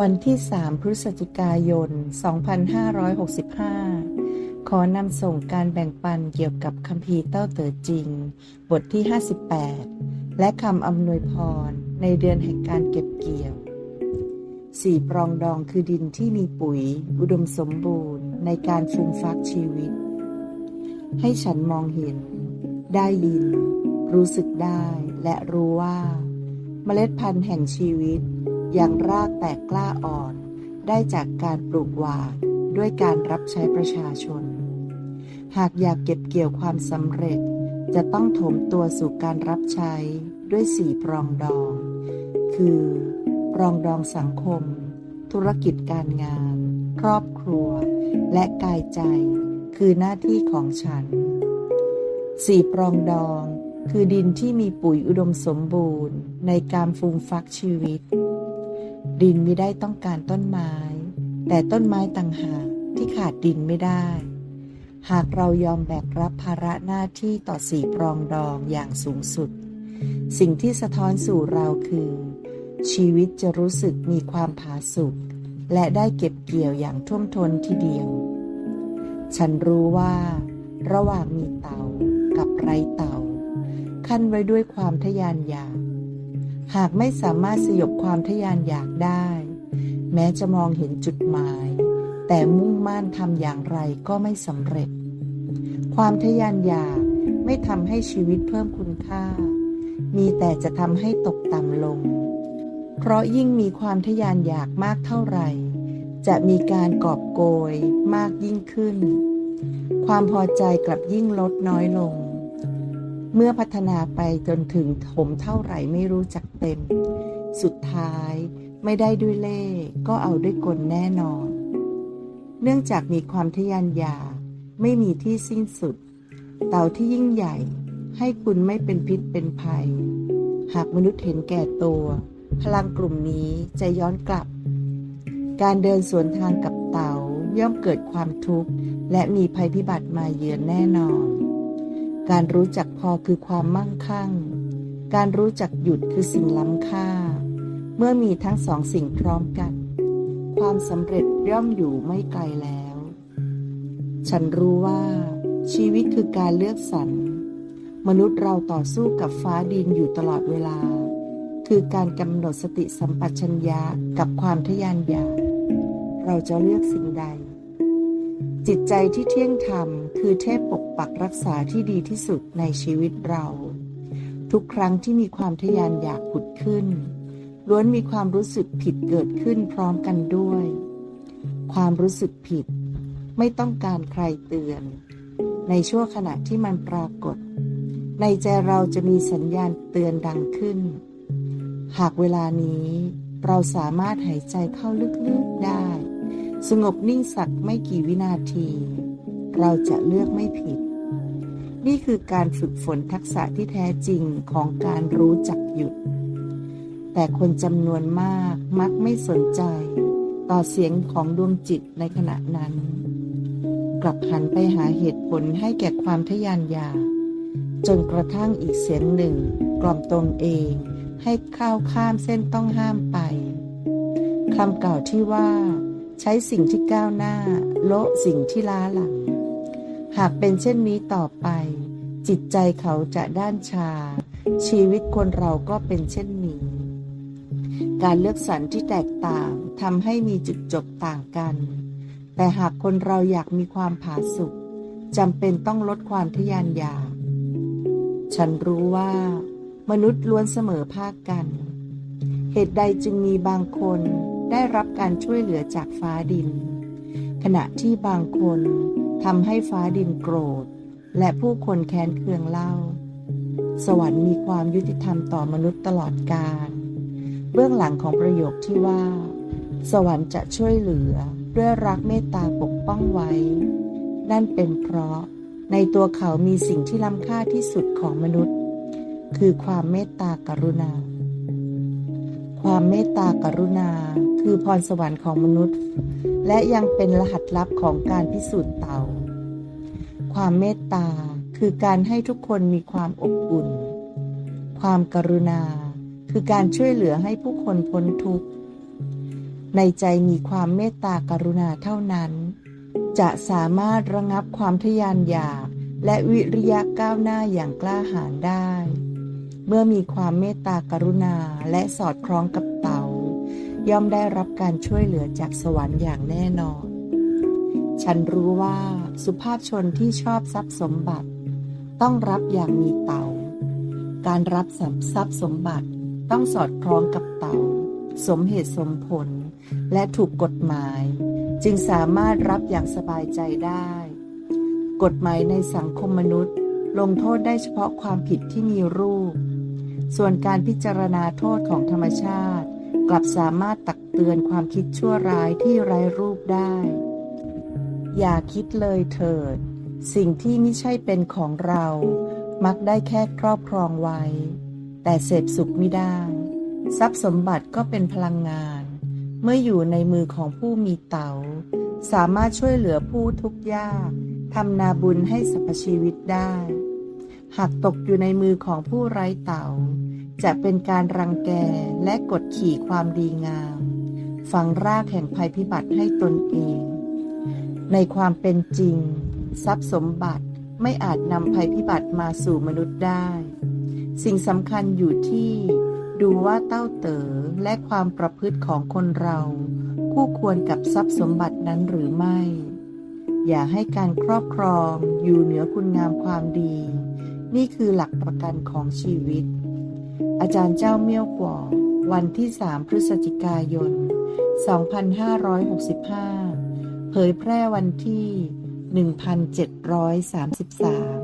วันที่ 3 พฤศจิกายน 2565 ขอนำส่งการแบ่งปันเกี่ยวกับคัมภีร์เต้าเต๋อจริง บทที่ 58 และคำอำนวยพรในเดือนแห่งการเก็บเกี่ยวสี่ปรองดองคือดินที่มีปุ๋ย อุดมสมบูรณ์ ในการฟูมฟักชีวิต ให้ฉันมองเห็น ได้ยิน รู้สึกได้และรู้ว่า เมล็ดพันธุ์แห่งชีวิต ยังรากแตกกล้าอ่อน ได้จากการปลูกหวานด้วยการรับใช้ประชาชน หากอยากเก็บเกี่ยวความสำเร็จ จะต้องถมตัวสู่การรับใช้ด้วยสี่ปรองดอง คือปรองดองสังคม ธุรกิจการงาน ครอบครัว และกายใจ คือหน้าที่ของฉันสี่ปรองดอง คือดินที่มีปุ๋ยอุดมสมบูรณ์ ในการฟูมฟักชีวิต ดินไม่ได้ต้องการต้นไม้ แต่ต้นไม้ต่างหากที่ขาดดินไม่ได้ หากเรายอมแบกรับภาระหน้าที่ต่อสี่ปรองดองอย่างสูงสุด สิ่งที่สะท้อนสู่เราคือ ชีวิตจะรู้สึกมีความผาสุกและได้เก็บเกี่ยวอย่างท่วมท้นทีเดียว ฉันรู้ว่า ระหว่างมีเตากับไร้เตาขั้นไว้ด้วยความทะยานอยาก หากไม่สามารถสยบความทะยานอยากได้ แม้จะมองเห็นจุดหมาย แต่มุ่งมั่นทำอย่างไรก็ไม่สำเร็จ ความทะยานอยากไม่ทำให้ชีวิตเพิ่มคุณค่า มีแต่จะทำให้ตกต่ำลง เพราะยิ่งมีความทะยานอยากมากเท่าไหร่ จะมีการกอบโกยมากยิ่งขึ้น ความพอใจกลับยิ่งลดน้อยลง เมื่อพัฒนาไปจนถึงถมเท่าไหร่ไม่รู้จักเต็ม สุดท้ายไม่ได้ด้วยเล่ก็เอาด้วยกลแน่นอน เนื่องจากมีความทะยานอยากไม่มีที่สิ้นสุด เต่าที่ยิ่งใหญ่ให้คุณไม่เป็นพิษเป็นภัย หากมนุษย์เห็นแก่ตัว พลังกลุ่มนี้จะย้อนกลับ การเดินสวนทางกับเต่าย่อมเกิดความทุกข์ และมีภัยพิบัติมาเยือนแน่นอน การรู้จักพอคือความมั่งคั่ง การรู้จักหยุดคือสิ่งล้ำค่า เมื่อมีทั้งสองสิ่งพร้อมกัน ความสำเร็จย่อมอยู่ไม่ไกลแล้ว ฉันรู้ว่า ชีวิตคือการเลือกสรร มนุษย์เราต่อสู้กับฟ้าดินอยู่ตลอดเวลา คือการกำหนดสติสัมปชัญญะกับความทะยานอยาก เราจะเลือกสิ่งใด จิตใจที่เที่ยงธรรม คือเทพปกปักรักษาที่ดีที่สุดในชีวิตเรา ทุกครั้งที่มีความทะยานอยากผุดขึ้น ล้วนมีความรู้สึกผิดเกิดขึ้นพร้อมกันด้วย ความรู้สึกผิด ไม่ต้องการใครเตือน ในช่วงขณะที่มันปรากฏ ในใจเราจะมีสัญญาณเตือนดังขึ้น หากเวลานี้เราสามารถหายใจเข้าลึกๆได้ สงบนิ่งสักไม่กี่วินาที เราจะเลือกไม่ผิด นี่คือการฝึกฝนทักษะที่แท้จริงของการรู้จักหยุด แต่คนจำนวนมากมักไม่สนใจ ต่อเสียงของดวงจิตในขณะนั้น กลับหันไปหาเหตุผลให้แก่ความทะยานอยากจนกระทั่งอีกเสียงหนึ่ง กล่อมตนเองให้ข้าวข้ามเส้นต้องห้ามไปคำกล่าวที่ว่า ใช้สิ่งที่ก้าวหน้า โละสิ่งที่ล้าหลัง หากเป็นเช่นนี้ต่อไป จิตใจเขาจะด้านชา ชีวิตคนเราก็เป็นเช่นนี้ การเลือกสรรที่แตกต่างทำให้มีจุดจบต่างกัน แต่หากคนเราอยากมีความผาสุกจำเป็นต้องลดความทะยานอยาก ฉันรู้ว่า มนุษย์ล้วนเสมอภาคกัน เหตุใดจึงมีบางคน ได้รับการช่วยเหลือจากฟ้าดิน ขณะที่บางคนทำให้ฟ้าดินโกรธ และผู้คนแค้นเคืองเล่า สวรรค์มีความยุติธรรมต่อมนุษย์ตลอดกาลเบื้องหลังของประโยคที่ว่า สวรรค์จะช่วยเหลือด้วยรักเมตตาปกป้องไว้ นั่นเป็นเพราะในตัวเขามีสิ่งที่ล้ำค่าที่สุดของมนุษย์ คือความเมตตากรุณา ความเมตตากรุณา คือพรสวรรค์ของมนุษย์ และยังเป็นรหัสลับของการพิสูจน์เตาความเมตตาคือการให้ทุกคนมีความอบอุ่น ความกรุณา คือการช่วยเหลือให้ผู้คนพ้นทุกข์ ในใจมีความเมตตากรุณาเท่านั้น จะสามารถระงับความทะยานอยาก และวิริยะก้าวหน้าอย่างกล้าหาญได้ เมื่อมีความเมตตากรุณาและสอดคล้องกับเตา ย่อมได้รับการช่วยเหลือจากสวรรค์อย่างแน่นอน ฉันรู้ว่าสุภาพชนที่ชอบทรัพย์สมบัติ ต้องรับอย่างมีเตา การรับทรัพย์สมบัติต้องสอดคล้องกับเตา สมเหตุสมผล และถูกกฎหมาย จึงสามารถรับอย่างสบายใจได้ กฎหมายในสังคมมนุษย์ ลงโทษได้เฉพาะความผิดที่มีรูป ส่วนการพิจารณาโทษของธรรมชาติ กลับสามารถตักเตือนความคิดชั่วร้ายที่ไร้รูปได้ อย่าคิดเลยเถิด สิ่งที่ไม่ใช่เป็นของเรา มักได้แค่ครอบครองไว้ แต่เสพสุขไม่ได้ ทรัพย์สมบัติก็เป็นพลังงาน เมื่ออยู่ในมือของผู้มีเตาสามารถช่วยเหลือผู้ทุกข์ยากทำนาบุญให้สรรพชีวิตได้ หากตกอยู่ในมือของผู้ไร้เตาจะเป็นการรังแกและกดขี่ความดีงาม ฝังรากแห่งภัยพิบัติให้ตนเอง ในความเป็นจริง ทรัพย์สมบัติไม่อาจนำภัยพิบัติมาสู่มนุษย์ได้ สิ่งสำคัญอยู่ที่ดูว่าเต้าเต๋อและความประพฤติของคนเรา คู่ควรกับทรัพย์สมบัตินั้นหรือไม่ อย่าให้การครอบครองอยู่เหนือคุณงามความดี นี่คือหลักประกันของชีวิต อาจารย์เจ้าเมี่ยวกว่าวันที่ 3 พฤศจิกายน 2565 เผยแพร่วันที่ 1733